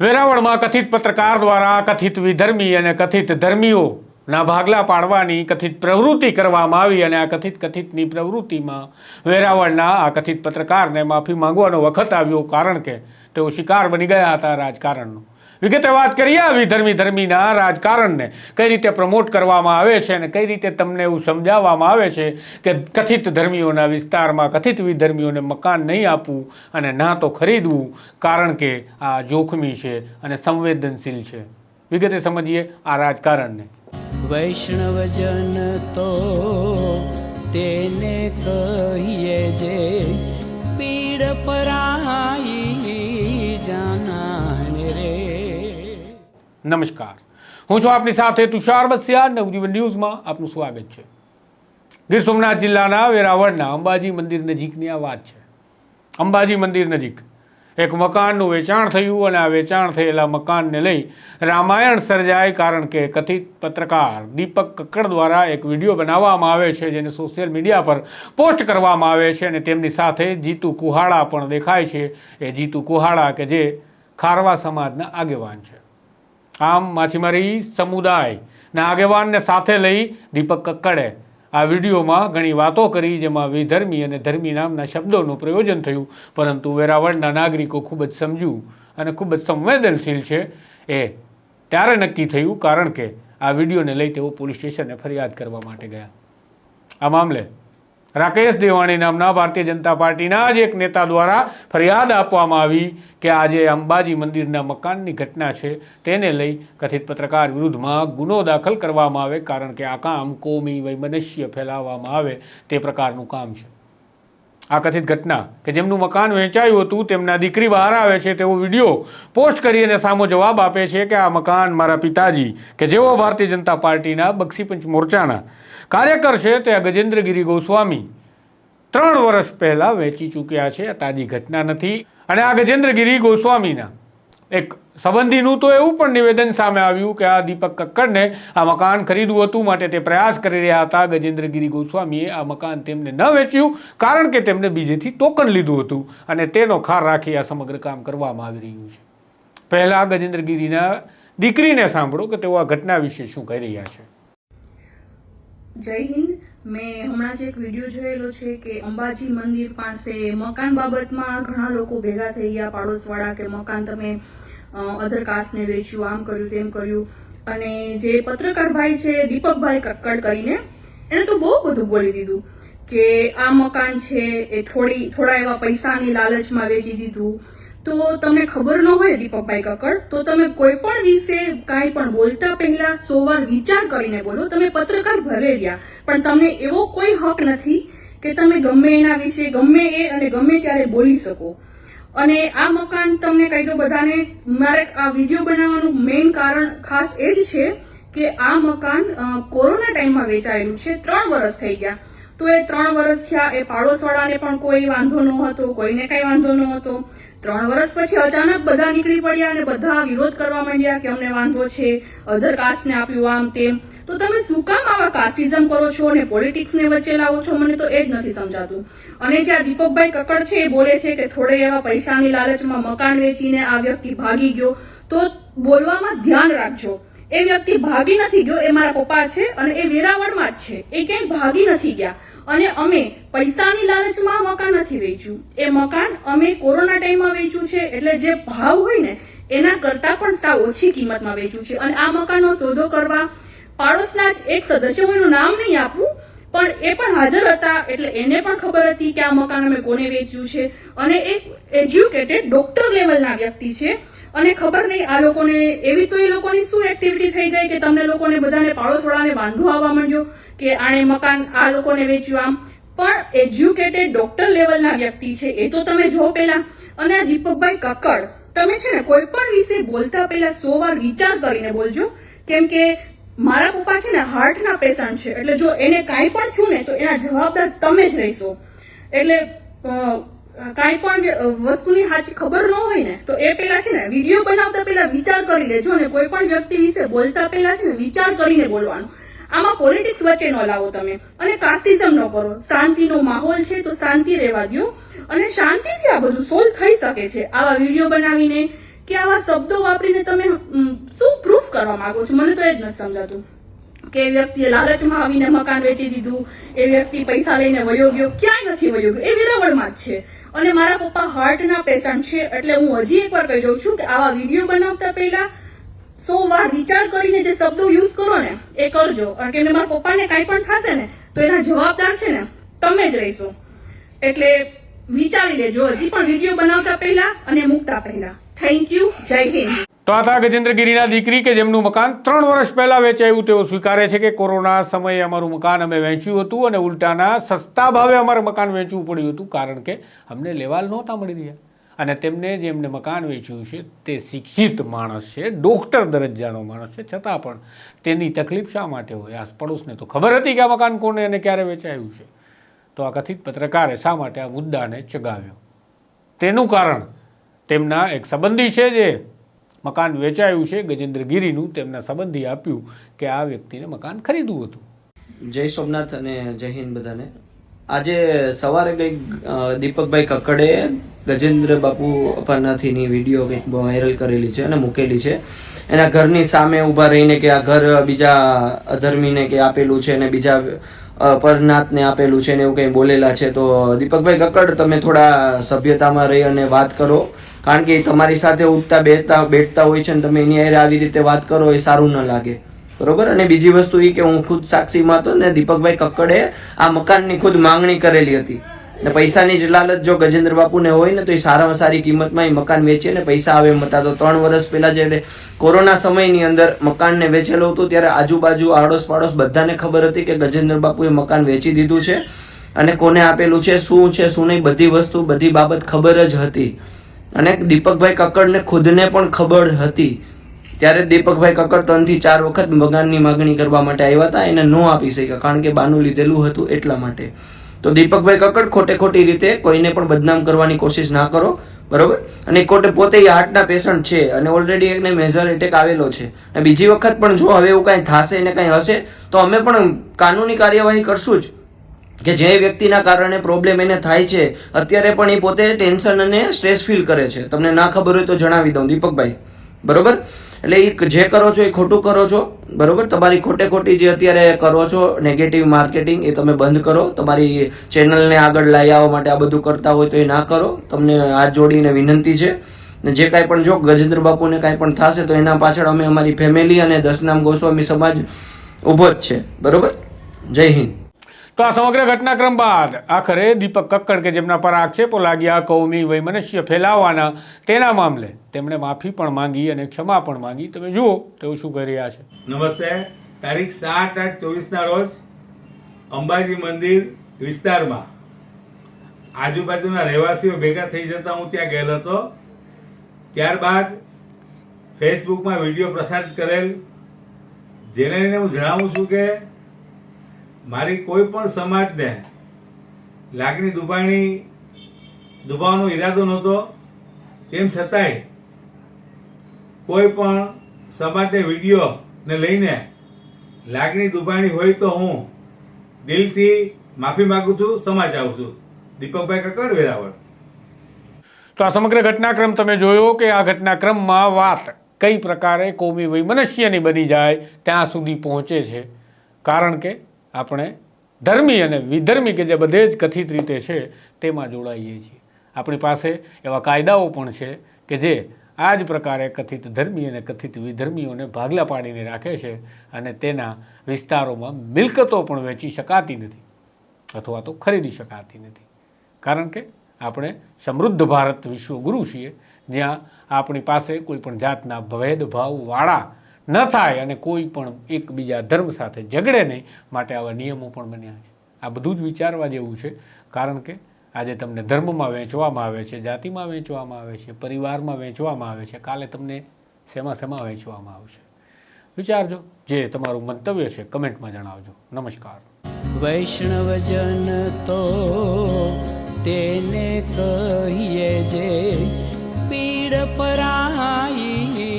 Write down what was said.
વેરાવળમાં કથિત પત્રકાર દ્વારા કથિત વિધર્મી અને કથિત ધર્મીઓના ભાગલા પાડવાની કથિત પ્રવૃત્તિ કરવામાં આવી અને આ કથિત કથિતની પ્રવૃત્તિમાં વેરાવળના આ કથિત પત્રકારને માફી માંગવાનો વખત આવ્યો કારણ કે તેઓ શિકાર બની ગયા હતા રાજકારણનો. વિગતે વાત કરીએ આ વિધર્મી ધર્મીના રાજકારણને. કઈ રીતે પ્રમોટ કરવામાં આવે છે અને કઈ રીતે તમને એવું સમજાવવામાં આવે છે કે કથિત ધર્મીઓના વિસ્તારમાં કથિત વિધર્મીઓને મકાન નહીં આપવું અને ના તો ખરીદવું, કારણ કે આ જોખમી છે અને સંવેદનશીલ છે. વિગતે સમજીએ આ રાજકારણને. વૈષ્ણવજન તો તેને કહીએ નમસ્કાર. હું છું આપની સાથે તુષાર બસિયા નવજીવન ન્યૂઝમાં આપનું સ્વાગત છે. ગીર સોમનાથ જિલ્લાના વેરાવળના અંબાજી મંદિર નજીકની આ વાત છે. અંબાજી મંદિર નજીક એક મકાનનું વેચાણ થયું અને આ વેચાણ થયેલા મકાનને લઈ રામાયણ સર્જાય કારણ કે કથિત પત્રકાર દીપક કક્કડ દ્વારા એક વીડિયો બનાવવામાં આવે છે જેને સોશિયલ મીડિયા પર પોસ્ટ કરવામાં આવે છે અને તેમની સાથે જીતુ કુહાડા પણ દેખાય છે. એ જીતુ કુહાડા કે જે ખારવા સમાજના આગેવાન છે. આમ માછીમારી સમુદાયના આગેવાનને સાથે લઈ દીપક કક્કડે આ વિડીયોમાં ઘણી વાતો કરી, જેમાં વિધર્મી અને ધર્મી નામના શબ્દોનું પ્રયોજન થયું. પરંતુ વેરાવળના નાગરિકો ખૂબ જ સમજ્યું અને ખૂબ જ સંવેદનશીલ છે. એ ત્યારે નક્કી થયું કારણ કે આ વિડીયોને લઈ તેઓ પોલીસ સ્ટેશને ફરિયાદ કરવા માટે ગયા. આ મામલે રાકેશ દેવાણી નામના ભારતીય જનતા પાર્ટીના જ એક નેતા દ્વારા ફરિયાદ આપવામાં આવી કે આજે અંબાજી મંદિરના મકાનની ઘટના છે, તેને લઈ કથિત પત્રકાર વિરુદ્ધમાં ગુનો દાખલ કરવામાં આવે કારણ કે આ કામ કોમી વૈમનસ્ય ફેલાવવામાં આવે તે પ્રકારનું કામ છે. આ કથિત ઘટના કે જેમનું મકાન વેચાયું હતું, તેમના દીકરી બહાર આવે છે તેવો વીડિયો પોસ્ટ કરી અને સામો જવાબ આપે છે કે આ મકાન મારા પિતાજી કે જેઓ ભારતીય જનતા પાર્ટીના બક્ષીપંચ મોરચાના કાર્યકર છે તે ગજેન્દ્રગીરી ગોસ્વામી. ત્રણ વર્ષ પહેલા વેચી ચૂક્યા છે તાજી ઘટના નથી. અને આ ગજેન્દ્રગીરી ગોસ્વામીના એક સંબંધીનું તો એવું પણ નિવેદન સામે આવ્યું કે આ દીપક કક્કડને આ મકાન ખરીદવું હતું માટે તે પ્રયાસ કરી રહ્યા હતા. ગજેન્દ્રગીરી ગોસ્વામીએ આ મકાન તેમને ન વેચ્યું, કારણ કે તેમને બીજેથી ટોકન લીધું હતું અને તેનો ખાર રાખી આ સમગ્ર કામ કરવામાં આવી રહ્યું છે. પહેલાં ગજેન્દ્રગીરીના દીકરીને સાંભળો કે તેઓ આ ઘટના વિશે શું કહી રહ્યા છે. જય હિન્દ. મેં હમણાં જ એક વીડિયો જોયેલો છે કે અંબાજી મંદિર પાસે મકાન બાબતમાં ઘણા લોકો ભેગા થઈ ગયા, પાડોશવાળા કે મકાન તમે અધર કાસ્ટને વેચ્યું, આમ કર્યું, તેમ કર્યું. અને જે પત્રકાર ભાઈ છે, દીપકભાઈ કક્કડ કરીને, એને તો બહુ બધું બોલી દીધું કે આ મકાન છે, એ થોડી, થોડા એવા પૈસાની લાલચમાં વેચી દીધું. તો તમને ખબર ન હોય દીપકભાઈ કક્કડ તો તમે કોઈ પણ વિશે કાંઈ પણ બોલતા પહેલા સો વાર વિચાર કરીને બોલો, તમે પત્રકાર ભલે રહ્યા, પણ તમને એવો કોઈ હક નથી કે તમે ગમે એના વિશે, ગમે એ અને ગમે ત્યારે બોલી શકો. અને આ મકાન તમને કહી દો બધાને, મારે આ વીડિયો બનાવવાનું મેઇન કારણ ખાસ એ જ છે કે આ મકાન કોરોના ટાઈમમાં વેચાયેલું છે, ત્રણ વર્ષ થઈ ગયા. તો એ ત્રણ વર્ષ થયા, એ પાડોશવાળાને પણ કોઈ વાંધો ન હતો કોઈને કઈ વાંધો ન હતો ત્રણ વર્ષ પછી અચાનક બધા નીકળી પડ્યા અને બધા વિરોધ કરવા માંડ્યા કે અમને વાંધો છે અધર કાસ્ટને આપ્યું આમ તેમ. તો તમે શું કામ આવા કાસ્ટિઝમ કરો છો અને પોલિટિક્સને વચ્ચે લાવો છો? મને તો એ જ નથી સમજાતું. અને જ્યાં દીપકભાઈ કક્કડ છે એ બોલે છે કે થોડે એવા પૈસાની લાલચમાં મકાન વેચીને આ વ્યક્તિ ભાગી ગયો, તો બોલવામાં ધ્યાન રાખજો. એ વ્યક્તિ ભાગી નથી ગયો, એ મારા પપ્પા છે અને એ વેરાવળમાં જ છે. એ ક્યાંય ભાગી નથી ગયા. અને અમે પૈસાની લાલચમાં મકાન નથી વેચ્યું. એ મકાન અમે કોરોના ટાઈમમાં વેચ્યું છે, એટલે જે ભાવ હોય ને, એના કરતા પણ સાવ ઓછી કિંમતમાં વેચ્યું છે. અને આ મકાનનો સોદો કરવા પાડોશના જ એક સદસ્ય હું એનું નામ નહીં આપું પણ એ પણ હાજર હતા, એટલે એને પણ ખબર હતી કે આ મકાન અમે કોને વેચ્યું છે. અને એક એજ્યુકેટેડ ડોક્ટર લેવલના વ્યક્તિ છે. અને ખબર નહીં આ લોકોને, એવી તો એ લોકોની શું એક્ટિવિટી થઈ ગઈ કે તમને લોકોને બધાને પાડોશવાળાને વાંધો આવવા માંડ્યો કે આણે મકાન આ લોકોને વેચ્યું આમ. પણ એજ્યુકેટેડ ડોક્ટર લેવલના વ્યક્તિ છે. એ તો તમે જો પહેલા. અને આ દીપકભાઈ કક્કડ, તમે છે ને કોઈ પણ વિશે બોલતા પહેલા સો વાર વિચાર કરીને બોલજો. કેમ કે મારા પપ્પા છે ને હાર્ટના પેશન્ટ છે. એટલે જો એને કાંઈ પણ થયું ને તો એના જવાબદાર તમે જ રહેશો. એટલે કાંઈ પણ વસ્તુની સાચી ખબર ન હોય ને તો એ પહેલા છે ને વીડિયો બનાવતા પહેલા વિચાર કરી લેજો ને કોઈ પણ વ્યક્તિ વિશે બોલતા પહેલા છે ને વિચાર કરીને બોલવાનું. આમાં પોલિટિક્સ વચ્ચે ન લાવો તમે. અને કાસ્ટિઝમ ન કરો. શાંતિનો માહોલ છે તો શાંતિ રહેવા દો અને શાંતિથી આ બધું સોલ્વ થઈ શકે છે. આવા વીડિયો બનાવીને કે આવા શબ્દો વાપરીને તમે શું પ્રૂફ કરવા માંગો છો? મને તો એ જ નથી સમજાતું. કે વ્યક્તિએ લાલચમાં આવીને મકાન વેચી દીધું, એ વ્યક્તિ પૈસા લઈને વયો ગયો, ક્યાંય નથી વયો ગયો. એ વેરાવળમાં જ છે. અને મારા પપ્પા હાર્ટના પેશન્ટ છે, એટલે હું હજી એકવાર કહી દઉં છું કે આવા વીડિયો બનાવતા પહેલા સો વાર વિચાર કરીને જે શબ્દો યુઝ કરો ને, એ કરજો. અને કે મારા પપ્પાને કાંઈ પણ થશે ને, તો એના જવાબદાર છે ને, તમે જ રહેશો. એટલે વિચારી લેજો. હજી પણ વીડિયો બનાવતા પહેલા અને મૂકતા પહેલા. થેન્ક યુ જય હિન્દ તો આ ગજેન્દ્રગીરીના દીકરી કે જેમનું મકાન ત્રણ વર્ષ પહેલા વેચાયું, તેઓ સ્વીકારે છે કે કોરોના સમયે અમારું મકાન અમે વેચ્યું હતું અને ઉલટાના સસ્તા ભાવે અમારે મકાન વેચવું પડ્યું હતું કારણ કે અમને લેવાલ નહોતા મળી રહ્યા. અને તેમને જે મકાન વેચ્યું છે, તે શિક્ષિત માણસ છે, ડોક્ટર દરજ્જાનો માણસ છે, છતાં પણ તેની તકલીફ શા માટે હોય? આ પડોશને તો ખબર હતી કે આ મકાન કોને અને ક્યારે વેચાયું છે. તો આ કથિત પત્રકારે શા માટે આ મુદ્દાને ચગાવ્યો? તેનું કારણ તેમના એક સંબંધી છે જે મકાન વેચાયું છે, ગજેન્દ્ર ગિરીનું તેમના સંબંધી આપ્યું કે આ વ્યક્તિને મકાન ખરીદવું હતું. જય સોમનાથ અને જય હિન્દ બધાને. આજે સવારે કંઈક દીપકભાઈ કક્કડે ગજેન્દ્ર બાપુ અપરનાથીની વીડિયો કંઈક વાયરલ કરેલી છે અને મૂકેલી છે. એના ઘરની સામે ઊભા રહીને કે આ ઘર બીજા અધર્મીને કે આપેલું છે અને બીજા પરનાથને આપેલું છે ને એવું કંઈ બોલેલા છે તો દીપકભાઈ કક્કડ, તમે થોડા સભ્યતામાં રહી અને વાત કરો. કારણ કે એ તમારી સાથે ઉઠતા, બેઠતા બેઠતા હોય છે ને તમે એની હારે આવી રીતે વાત કરો એ સારું ન લાગે. બરોબર? અને બીજી વસ્તુ એ કે હું ખુદ સાક્ષીમાં હતો ને દીપકભાઈ કક્કડે આ મકાનની ખુદ માંગણી કરેલી હતી. ને પૈસાની જ લાલચ જો ગજેન્દ્ર બાપુને હોય ને તો એ સારામાં સારી કિંમતમાં એ મકાન વેચે ને પૈસા આવે મતા તો ત્રણ વર્ષ પહેલાં જ્યારે કોરોના સમયની અંદર મકાનને વેચેલું હતું ત્યારે આજુબાજુ આડોશ પાડોશ બધાને ખબર હતી કે ગજેન્દ્ર બાપુએ મકાન વેચી દીધું છે. અને કોને આપેલું છે, શું છે, શું નહીં, બધી વસ્તુ, બધી બાબત ખબર જ હતી. અને દીપકભાઈ કક્કડને ખુદને પણ ખબર હતી. ત્યારે દીપકભાઈ કક્કડ ત્રણથી ચાર વખત મકાનની માગણી કરવા માટે આવ્યા હતા. એને ન આપી શક્યા, કારણ કે બાનું લીધેલું હતું એટલા માટે. તો દીપકભાઈ કક્કડ ખોટે ખોટી રીતે કોઈને પણ બદનામ કરવાની કોશિશ ના કરો, બરોબર? અને કોટે પોતે હાર્ટના પેશન્ટ છે અને ઓલરેડી એકને મેજર એટેક આવેલો છે. અને બીજી વખત પણ જો હવે એવું કાંઈ થશે ને કાંઈ હશે, તો અમે પણ કાનૂની કાર્યવાહી કરશું જ. કે જે વ્યક્તિના કારણે પ્રોબ્લેમ એને થાય છે, અત્યારે પણ એ પોતે ટેન્શન અને સ્ટ્રેસ ફીલ કરે છે. તમને ના ખબર હોય તો જણાવી દઉં, દીપકભાઈ. બરોબર? એટલે એ જે કરો છો એ ખોટું કરો છો, બરોબર? તમારી ખોટે ખોટી જે અત્યારે કરો છો નેગેટિવ માર્કેટિંગ એ તમે બંધ કરો. તમારી ચેનલને આગળ લઈ આવવા માટે આ બધું કરતા હોય તો એ ના કરો. તમને હાથ જોડીને વિનંતી છે. ને જે કાંઈ પણ જો ગજેન્દ્ર બાપુને કાંઈ પણ થશે તો એના પાછળ અમે અમારી ફેમિલી અને દસનામ ગોસ્વામી સમાજ ઊભો જ છે. બરોબર? જય હિન્દ. તો આ સમગ્ર ઘટનાક્રમ બાદ આખરે દીપક કક્કડ કે જેમના પર આક્ષેપો લાગ્યા, કૌમી વૈમનસ્ય ફેલાવવાના તેના મામલે તેમણે માફી પણ માંગી અને ક્ષમા પણ માંગી. તમે જુઓ, તેઓ શું કરી રહ્યા છે. નમસ્તે. તારીખ સાત આઠ ચોવીસના રોજ અંબાજી મંદિર વિસ્તારમાં આજુબાજુના રહેવાસીઓ ભેગા થઈ જતા હું ત્યાં ગયેલો હતો. ત્યારબાદ ફેસબુકમાં વીડિયો પ્રસારિત કરેલ. જેને હું જણાવું છું કે મારી કોઈ પણ સમાજને લાગણી દુભાણી દુભાવવાનો ઈરાદો નહોતો, તેમ છતાંય કોઈ પણ સમાજને વિડીયોને લઈને લાગણી દુભાણી હોય તો હું દિલથી માફી માગું છું સમાજ આવું છું. દીપકભાઈ કકડ, વેરાવળ. તો આ સમગ્ર ઘટનાક્રમ તમે જોયો કે આ ઘટનાક્રમમાં વાત કઈ પ્રકારે કોમી વૈમનસ્યની બની જાય, ત્યાં સુધી પહોંચે છે. કારણ કે આપણે ધર્મી અને વિધર્મી કે જે બધે જ કથિત રીતે છે, તેમાં જોડાઈએ છીએ. આપણી પાસે એવા કાયદાઓ પણ છે કે જે આ જ પ્રકારે કથિત ધર્મી અને કથિત વિધર્મીઓને ભાગલા પાડીને રાખે છે અને તેના વિસ્તારોમાં મિલકતો પણ વેચી શકાતી નથી અથવા તો ખરીદી શકાતી નથી. કારણ કે આપણે સમૃદ્ધ ભારત વિશ્વગુરુ છીએ, જ્યાં આપણી પાસે કોઈ પણ જાતના ભેદભાવવાળા ન થાય અને કોઈ પણ એકબીજા ધર્મ સાથે ઝઘડે નહીં માટે આવા નિયમો પણ બન્યા છે. આ બધું જ વિચારવા જેવું છે, કારણ કે આજે તમને ધર્મમાં વહેંચવામાં આવે છે, જાતિમાં વહેંચવામાં આવે છે, પરિવારમાં વહેંચવામાં આવે છે, કાલે તમને શેમાં શેમાં વહેંચવામાં આવશે. વિચારજો, જે તમારું મંતવ્ય છે, કમેન્ટમાં જણાવજો. નમસ્કાર. વૈષ્ણવજન તો તેને કહીએ જે પીડ પરાઈ